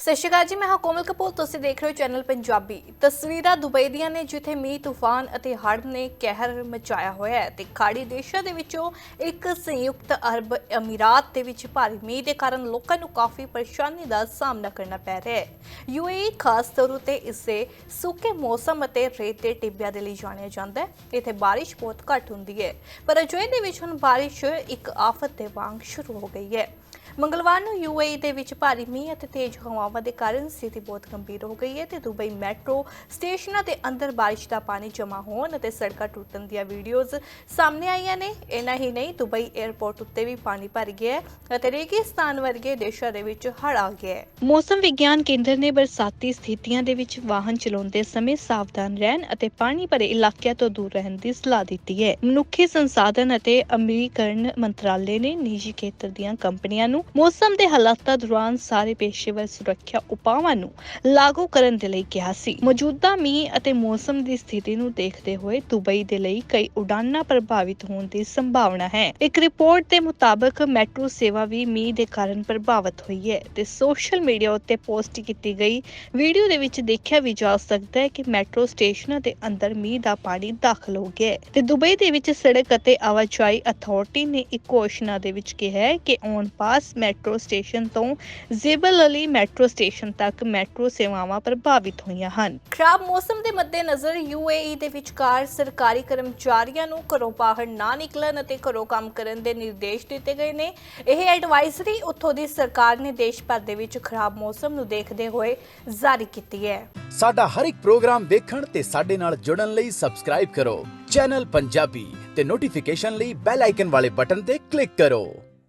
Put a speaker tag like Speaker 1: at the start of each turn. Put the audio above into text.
Speaker 1: ਸਤਿ ਸ਼੍ਰੀ ਅਕਾਲ ਜੀ, ਮੈਂ ਹਾਂ ਕੋਮਲ ਕਪੂਰ, ਤੁਸੀਂ ਦੇਖ ਰਹੇ ਹੋ ਚੈਨਲ ਪੰਜਾਬੀ। ਤਸਵੀਰਾਂ ਦੁਬਈ ਦੀਆਂ ਨੇ, ਜਿੱਥੇ ਮੀਂਹ, ਤੂਫਾਨ ਅਤੇ ਹੜ੍ਹ ਨੇ ਕਹਿਰ ਮਚਾਇਆ ਹੋਇਆ ਹੈ ਤੇ ਖਾੜੀ ਦੇਸ਼ਾਂ ਦੇ ਵਿੱਚੋਂ ਇੱਕ ਸੰਯੁਕਤ ਅਰਬ ਅਮੀਰਾਤ ਦੇ ਵਿੱਚ ਭਾਰੀ ਮੀਂਹ ਦੇ ਕਾਰਨ ਲੋਕਾਂ ਨੂੰ ਕਾਫੀ ਪਰੇਸ਼ਾਨੀ ਦਾ ਸਾਹਮਣਾ ਕਰਨਾ ਪੈ ਰਿਹਾ ਹੈ। ਯੂਏਈ ਖਾਸ ਤੌਰ ਉਤੇ ਇਸੇ ਸੁੱਕੇ ਮੌਸਮ ਅਤੇ ਰੇਤ ਦੇ ਟਿੱਬਿਆਂ ਦੇ ਲਈ ਜਾਣਿਆ ਜਾਂਦਾ ਹੈ। ਇੱਥੇ ਬਾਰਿਸ਼ ਬਹੁਤ ਘੱਟ ਹੁੰਦੀ ਹੈ, ਪਰ ਅਜੋਏ ਦੇ ਵਿੱਚ ਹੁਣ ਬਾਰਿਸ਼ ਇੱਕ ਆਫਤ ਦੇ ਵਾਂਗ ਸ਼ੁਰੂ ਹੋ ਗਈ ਹੈ। ਮੰਗਲਵਾਰ ਨੂੰ ਯੂਏਈ ਦੇ ਵਿੱਚ ਭਾਰੀ ਮੀਂਹ ਅਤੇ ਤੇਜ਼ ਹਵਾ ਹਵਾਵਾਂ ਦੇ ਕਾਰਨ ਸਥਿਤੀ ਬਹੁਤ ਗੰਭੀਰ ਹੋ ਗਈ ਹੈ ਤੇ ਦੁਬਈ ਮੈਟਰੋ ਸਟੇਸ਼ਨਾਂ ਦੇ ਅੰਦਰ ਬਾਰਿਸ਼ ਦਾ ਪਾਣੀ ਜਮ੍ਹਾਂ ਹੋਣ ਅਤੇ ਸੜਕਾਂ ਟੁੱਟਣ ਦੀਆਂ ਵੀਡੀਓਜ਼ ਸਾਹਮਣੇ ਆਈਆਂ ਨੇ। ਇਨਾ ਹੀ ਨਹੀਂ, ਦੁਬਈ 에ਅਰਪੋਰਟ ਉੱਤੇ ਵੀ ਪਾਣੀ ਭਰ ਗਿਆ ਹੈ ਅਤੇ ਰੇਗਿਸਤਾਨ ਵਰਗੇ ਦੇਸ਼ਾਂ ਦੇ ਵਿੱਚ ਹੜ੍ਹ ਆ ਗਿਆ ਹੈ।
Speaker 2: ਮੌਸਮ ਵਿਗਿਆਨ ਕੇਂਦਰ ਨੇ ਬਰਸਾਤੀ ਸਥਿਤੀਆਂ ਦੇ ਵਿੱਚ ਵਾਹਨ ਚਲਾਉਂਦੇ ਸਮੇਂ ਸਾਵਧਾਨ ਰਹਿਣ ਅਤੇ ਪਾਣੀ ਭਰੇ ਇਲਾਕਿਆਂ ਤੋਂ ਦੂਰ ਰਹਿਣ ਦੀ ਸਲਾਹ ਦਿੱਤੀ ਹੈ। ਮਨੁੱਖੀ ਸੰਸਾਧਨ ਅਤੇ ਅਮਰੀਕਰਨ ਮੰਤਰਾਲੇ ਨੇ ਨਿੱਜੀ ਖੇਤਰ ਦੀਆਂ ਕੰਪਨੀਆਂ ਨੂੰ ਮੌਸਮ ਦੇ ਹਾਲਾਤਾਂ ਦੌਰਾਨ ਸਾਰੇ ਪੇਸ਼ੇਵਰ ਸੁਰੱਖਿਆ ਉਪਾਵਾਂ ਨੂੰ ਲਾਗੂ ਕਰਨ ਦੇ ਲਈ ਕਿਹਾ ਸੀ। ਮੌਜੂਦਾ ਮੀਂਹ ਅਤੇ ਮੌਸਮ ਦੀ ਸਥਿਤੀ ਨੂੰ ਦੇਖਦੇ ਹੋਏ ਦੁਬਈ ਦੇ ਲਈ ਕਈ ਉਡਾਨਾਂ ਪ੍ਰਭਾਵਿਤ ਹੋਣ ਦੀ ਸੰਭਾਵਨਾ ਹੈ। ਇੱਕ ਰਿਪੋਰਟ ਦੇ ਮੁਤਾਬਕ ਮੈਟਰੋ ਸੇਵਾ ਵੀ ਮੀਂਹ ਦੇ ਕਾਰਨ ਪ੍ਰਭਾਵਿਤ ਹੋਈ ਹੈ ਤੇ ਸੋਸ਼ਲ ਮੀਡੀਆ ਉੱਤੇ ਪੋਸਟ ਕੀਤੀ ਗਈ। ਵੀਡੀਓ ਦੇ ਵਿੱਚ ਦੇਖਿਆ ਵੀ ਜਾ ਸਕਦਾ ਹੈ ਕਿ ਮੈਟਰੋ ਸਟੇਸ਼ਨਾਂ ਦੇ ਅੰਦਰ ਮੀਂਹ ਦਾ ਪਾਣੀ ਦਾਖਲ ਹੋ ਗਿਆ ਤੇ ਦੁਬਈ ਦੇ ਵਿੱਚ ਸੜਕ ਅਤੇ ਆਵਾਜਾਈ ਅਥਾਰਟੀ ਨੇ ਇੱਕ ਘੋਸ਼ਣਾ ਦੇ ਵਿੱਚ ਕਿਹਾ ਹੈ ਕਿ ਔਨ ਪਾਸ ਮੈਟਰੋ ਸਟੇਸ਼ਨ ਤੋਂ ਜ਼ੇਬਲ ਅਲੀ ਮੈਟਰੋ ਸਟੇਸ਼ਨ ਤੱਕ ਮੈਟਰੋ ਸੇਵਾਵਾਂ ਪ੍ਰਭਾਵਿਤ ਹੋਈਆਂ ਹਨ।
Speaker 1: ਖਰਾਬ ਮੌਸਮ ਦੇ ਮੱਦੇਨਜ਼ਰ ਯੂਏਈ ਦੇ ਵਿਚਕਾਰ ਸਰਕਾਰੀ ਕਰਮਚਾਰੀਆਂ ਨੂੰ ਘਰੋਂ ਬਾਹਰ ਨਾ ਨਿਕਲਣ ਅਤੇ ਘਰੋਂ ਕੰਮ ਕਰਨ ਦੇ ਨਿਰਦੇਸ਼ ਦਿੱਤੇ ਗਏ ਨੇ। ਇਹ ਐਡਵਾਈਜ਼ਰੀ ਉੱਥੋਂ ਦੀ ਸਰਕਾਰ ਨੇ ਦੇਸ਼ ਭਰ ਦੇ ਵਿੱਚ ਖਰਾਬ ਮੌਸਮ ਨੂੰ ਦੇਖਦੇ ਹੋਏ ਜਾਰੀ ਕੀਤੀ ਹੈ।
Speaker 3: ਸਾਡਾ ਹਰ ਇੱਕ ਪ੍ਰੋਗਰਾਮ ਦੇਖਣ ਤੇ ਸਾਡੇ ਨਾਲ ਜੁੜਨ ਲਈ ਸਬਸਕ੍ਰਾਈਬ ਕਰੋ। ਚੈਨਲ ਪੰਜਾਬੀ ਤੇ ਨੋਟੀਫਿਕੇਸ਼ਨ ਲਈ ਬੈਲ ਆਈਕਨ ਵਾਲੇ ਬਟਨ ਤੇ ਕਲਿੱਕ ਕਰੋ।